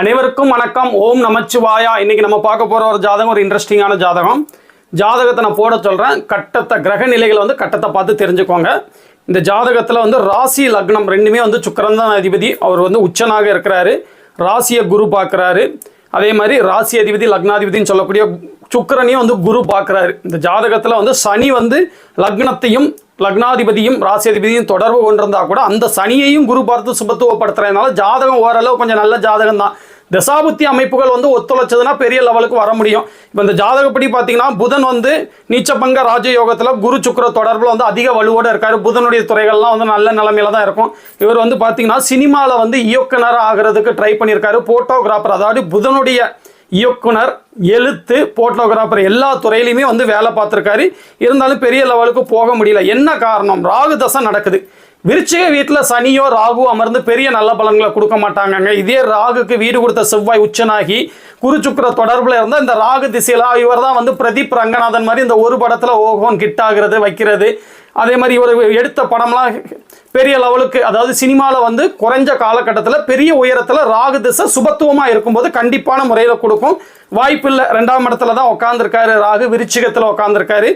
அனைவருக்கும் வணக்கம். ஓம் நமச்சிவாயா. இன்னைக்கு நம்ம பார்க்க போகிற ஒரு ஜாதகம் ஒரு இன்ட்ரெஸ்டிங்கான ஜாதகம். ஜாதகத்தை நான் போட சொல்கிறேன் கட்டத்தை கிரக நிலைகளை வந்து கட்டத்தை பார்த்து தெரிஞ்சுக்கோங்க. இந்த ஜாதகத்தில் வந்து ராசி லக்னம் ரெண்டுமே வந்து சுக்கிரன் தான் அதிபதி. அவர் வந்து உச்சனாக இருக்கிறாரு. ராசியை குரு பார்க்குறாரு. அதே மாதிரி ராசி அதிபதி லக்னாதிபதினு சொல்லக்கூடிய சுக்கரனையும் வந்து குரு பார்க்குறாரு. இந்த ஜாதகத்தில் வந்து சனி வந்து லக்னத்தையும் லக்னாதிபதியும் ராசியாதிபதியும் தொடர்பு கொண்டிருந்தா கூட அந்த சனியையும் குரு பார்த்து சுபத்துவப்படுத்துறதுனால ஜாதகம் ஓரளவு கொஞ்சம் நல்ல ஜாதகம் தான் தசாபுத்தி அமைப்புகள் வந்து ஒத்துழைச்சதுன்னா பெரிய லெவலுக்கு வர முடியும். இப்போ இந்த ஜாதகப்படி பார்த்தீங்கன்னா புதன் வந்து நீச்சபங்க ராஜயோகத்தில் குரு சுக்கர தொடர்பில் வந்து அதிக வலுவோடு இருக்கார். புதனுடைய துறைகள்லாம் வந்து நல்ல நிலமையில தான் இருக்கும். இவர் வந்து பார்த்தீங்கன்னா சினிமாவில் வந்து இயக்குனர் ஆகிறதுக்கு ட்ரை பண்ணியிருக்காரு. ஃபோட்டோகிராஃபர் அதாவது புதனுடைய இயக்குனர் எழுத்து போட்டோகிராஃபர் எல்லா துறையிலையுமே வந்து வேலை பார்த்துருக்காரு. இருந்தாலும் பெரிய லெவலுக்கு போக முடியல. என்ன காரணம்? ராகு தசை நடக்குது. விருச்சிக வீட்டில் சனியோ ராகு அமர்ந்து பெரிய நல்ல பலன்களை கொடுக்க மாட்டாங்கங்க. இதே ராகுக்கு வீடு கொடுத்த செவ்வாய் உச்சனாகி குரு சுக்கிர தொடர்பில் இருந்தால் இந்த ராகு திசையில் இவர் தான் வந்து பிரதீப் ரங்கநாதன் மாதிரி இந்த ஒரு படத்தில் ஓகோன் கிட்டாகிறது வைக்கிறது. அதே மாதிரி இவர் எடுத்த படம்லாம் பெரிய லெவலுக்கு அதாவது சினிமாவில் வந்து குறைஞ்ச காலகட்டத்தில் பெரிய உயரத்தில் ராகு திசை சுபத்துவமாக இருக்கும்போது கண்டிப்பான முறையில் கொடுக்கும். வாய்ப்பில்லை. ரெண்டாம் இடத்துல தான் உட்காந்துருக்காரு ராகு விருச்சிகத்தில் உட்காந்துருக்காரு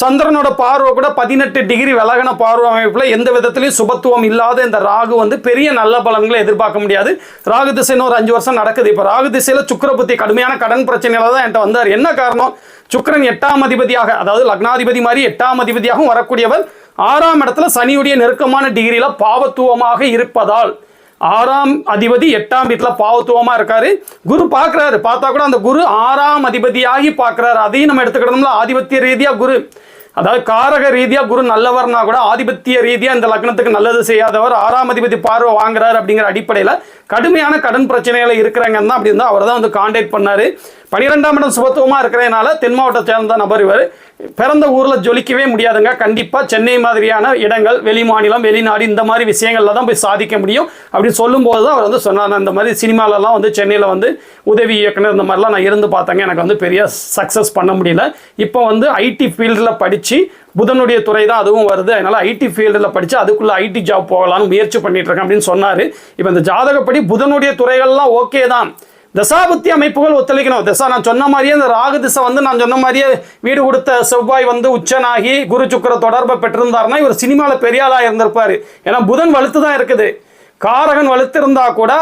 சந்திரனோட பார்வை கூட பதினெட்டு டிகிரி விலகின பார்வை அமைப்பில் எந்த விதத்துலையும் சுபத்துவம் இல்லாத இந்த ராகு வந்து பெரிய நல்ல பலன்களை எதிர்பார்க்க முடியாது. ராகு திசைன்னு ஒரு அஞ்சு வருஷம் நடக்குது. இப்போ ராகு திசையில் சுக்கரபுத்தி கடுமையான கடன் பிரச்சனையில தான் என்கிட்ட வந்தார். என்ன காரணம்? சுக்கரன் எட்டாம் அதிபதியாக அதாவது லக்னாதிபதி மாதிரி எட்டாம் அதிபதியாகவும் வரக்கூடியவர் ஆறாம் இடத்துல சனியுடைய நெருக்கமான டிகிரியில் பாவத்துவமாக இருப்பதால் ஆறாம் அதிபதி எட்டாம் வீட்டில் பாவத்துவமாக இருக்காரு. குரு பார்க்குறாரு. பார்த்தா கூட அந்த குரு ஆறாம் அதிபதியாகி பார்க்குறாரு. அதையும் நம்ம எடுத்துக்கிடணும்ல. ஆதிபத்திய ரீதியாக குரு. அதாவது காரக ரீதியாக குரு நல்லவர்னா கூட ஆதிபத்திய ரீதியாக இந்த லக்னத்துக்கு நல்லது செய்யாதவர் ஆறாம் அதிபதி பார்வை வாங்குறாரு அப்படிங்கிற அடிப்படையில் கடுமையான கடன் பிரச்சனைகளை இருக்கிறாங்க தான் அப்படி இருந்தால் அவர் தான் வந்து காண்டாக்ட் பண்ணார். பனிரெண்டாம் இடம் சுபத்துவமாக இருக்கிறதுனால தென் மாவட்டத்தை சேர்ந்த நபர் இவர். பிறந்த ஊரில் ஜொலிக்கவே முடியாதுங்க. கண்டிப்பாக சென்னை மாதிரியான இடங்கள் வெளி மாநிலம் வெளிநாடு இந்த மாதிரி விஷயங்களில் தான் போய் சாதிக்க முடியும். அப்படின்னு சொல்லும்போது தான் அவர் வந்து சொன்னார். இந்த மாதிரி சினிமாலலாம் வந்து சென்னையில் வந்து உதவி இயக்குனர் இந்த மாதிரிலாம் நான் இருந்து பார்த்தேங்க. எனக்கு வந்து பெரிய சக்ஸஸ் பண்ண முடியல. இப்போ வந்து ஐடி ஃபீல்டில் படித்து புதனுடைய துறை தான் அதுவும் வருது. அதனால் ஐடி ஃபீல்டில் படித்து அதுக்குள்ளே ஐடி ஜாப் போகலான்னு முயற்சி பண்ணிட்டு இருக்கேன் அப்படின்னு சொன்னார். இப்போ இந்த ஜாதகப்படி புதனுடைய துறைகள்லாம் ஓகே தான். தசாபுத்தி அமைப்புகள் ஒத்துழைக்கணும். தசா நான் சொன்ன மாதிரியே இந்த ராகு திசை வந்து நான் சொன்ன மாதிரியே வீடு கொடுத்த செவ்வாய் வந்து உச்சனாகி குரு சுக்கர தொடர்பை பெற்றிருந்தாருன்னா இவர் சினிமாவில் பெரிய ஆளாக இருந்திருப்பார். ஏன்னா புதன் வலுத்து தான் இருக்குது. காரகன் வலுத்திருந்தா கூட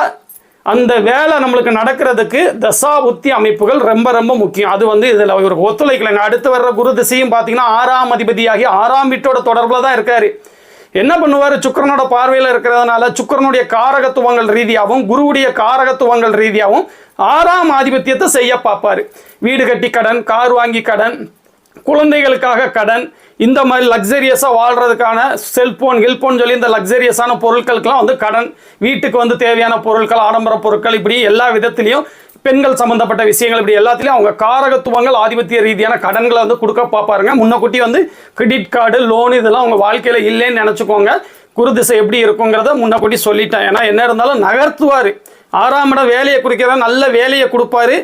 அந்த வேலை நம்மளுக்கு நடக்கிறதுக்கு தசாபுத்தி அமைப்புகள் ரொம்ப ரொம்ப முக்கியம். அது வந்து இதில் இவருக்கு ஒத்துழைக்கலைங்க. அடுத்து வர்ற குரு திசையும் பார்த்தீங்கன்னா ஆறாம் அதிபதியாகி ஆறாம் வீட்டோட தொடர்பில் தான் இருக்காரு. என்ன பண்ணுவார்? சுக்கரனோட பார்வையில் இருக்கிறதுனால சுக்கரனுடைய காரகத்துவங்கள் ரீதியாகவும் குருவுடைய காரகத்துவங்கள் ரீதியாகவும் ஆறாம் ஆதிபத்தியத்தை செய்ய பார்ப்பார். வீடு கட்டி கடன் கார் வாங்கி கடன் குழந்தைகளுக்காக கடன் இந்த மாதிரி லக்ஸரியஸாக வாழ்கிறதுக்கான செல்ஃபோன் ஹெல்ஃபோன் சொல்லி இந்த லக்ஸரியஸான பொருட்களுக்கெல்லாம் வந்து கடன் வீட்டுக்கு வந்து தேவையான பொருட்கள் ஆடம்பர பொருட்கள் இப்படி எல்லா விதத்துலேயும் பெண்கள் சம்பந்தப்பட்ட விஷயங்கள் இப்படி எல்லாத்துலேயும் அவங்க காரகத்துவங்கள் ஆதிபத்திய ரீதியான கடன்களை வந்து கொடுக்க பார்ப்பாருங்க முன்னக்கூட்டி வந்து கிரெடிட் கார்டு லோன் இதெல்லாம் அவங்க வாழ்க்கையில் இல்லைன்னு நினச்சிக்கோங்க. குரு திசை எப்படி இருக்குங்கிறத முன்னக்கூட்டி சொல்லிட்டேன். ஏன்னா என்ன இருந்தாலும் நகர்த்துவார். ஆறாம் இடம் வேலையை குறிக்கிறதா நல்ல வேலையை கொடுப்பாரு.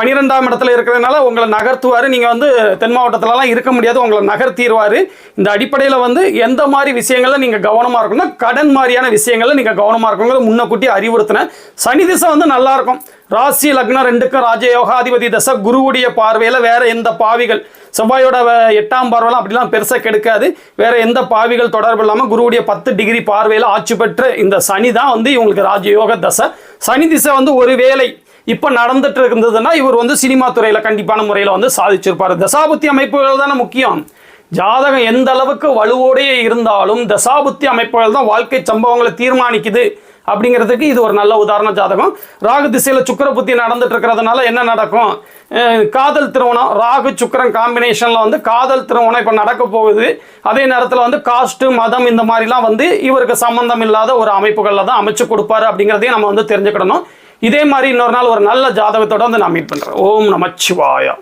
பனிரெண்டாம் இடத்துல இருக்கிறதுனால உங்களை நகர்த்துவார். நீங்கள் வந்து தென் மாவட்டத்திலலாம் இருக்க முடியாது. உங்களை நகர்த்திடுவார் இந்த அடிப்படையில் வந்து எந்த மாதிரி விஷயங்களில் நீங்கள் கவனமாக இருக்கணும்னா கடன் மாதிரியான விஷயங்களில் நீங்கள் கவனமாக இருக்கணுங்கிறது முன்னக்கூட்டி அறிவுறுத்தினேன். சனி திசை வந்து நல்லாயிருக்கும். ராசி லக்னம் ரெண்டுக்கும் ராஜயோகாதிபதி தசை குருவுடைய பார்வையில் வேறு எந்த பாவிகள் செவ்வாயோட எட்டாம் பார்வைலாம் அப்படிலாம் பெருசாக கெடுக்காது. வேற எந்த பாவிகள் தொடர்பு இல்லாமல் குருவுடைய பத்து டிகிரி பார்வையில் ஆட்சி பெற்ற இந்த சனி தான் வந்து இவங்களுக்கு ராஜயோக தசை. சனி திசை வந்து ஒரு வேலை இப்போ நடந்துட்டு இருந்ததுன்னா இவர் வந்து சினிமா துறையில் கண்டிப்பான முறையில் வந்து சாதிச்சிருப்பார். தசாபுத்தி அமைப்புகள் தானே முக்கியம். ஜாதகம் எந்த அளவுக்கு வலுவோடையே இருந்தாலும் தசாபுத்தி அமைப்புகள் தான் வாழ்க்கை சம்பவங்களை தீர்மானிக்குது. அப்படிங்கிறதுக்கு இது ஒரு நல்ல உதாரண ஜாதகம். ராகு திசையில் சுக்கிர புத்தி நடந்துட்டு இருக்கிறதுனால என்ன நடக்கும்? காதல் திருமணம் ராகு சுக்கிரன் காம்பினேஷனில் வந்து காதல் திருமணம் இப்போ நடக்க போகுது. அதே நேரத்தில் வந்து காஸ்ட்டு மதம் இந்த மாதிரிலாம் வந்து இவருக்கு சம்மந்தம் இல்லாத ஒரு அமைப்புகளில் தான் அமைச்சு கொடுப்பாரு அப்படிங்கிறதையும் நம்ம வந்து தெரிஞ்சுக்கிடணும். இதே மாதிரி இன்னொரு நாள் ஒரு நல்ல ஜாதகத்தோட வந்து நான் மீட் பண்ணுறேன் ஓம் நமச்சிவாயா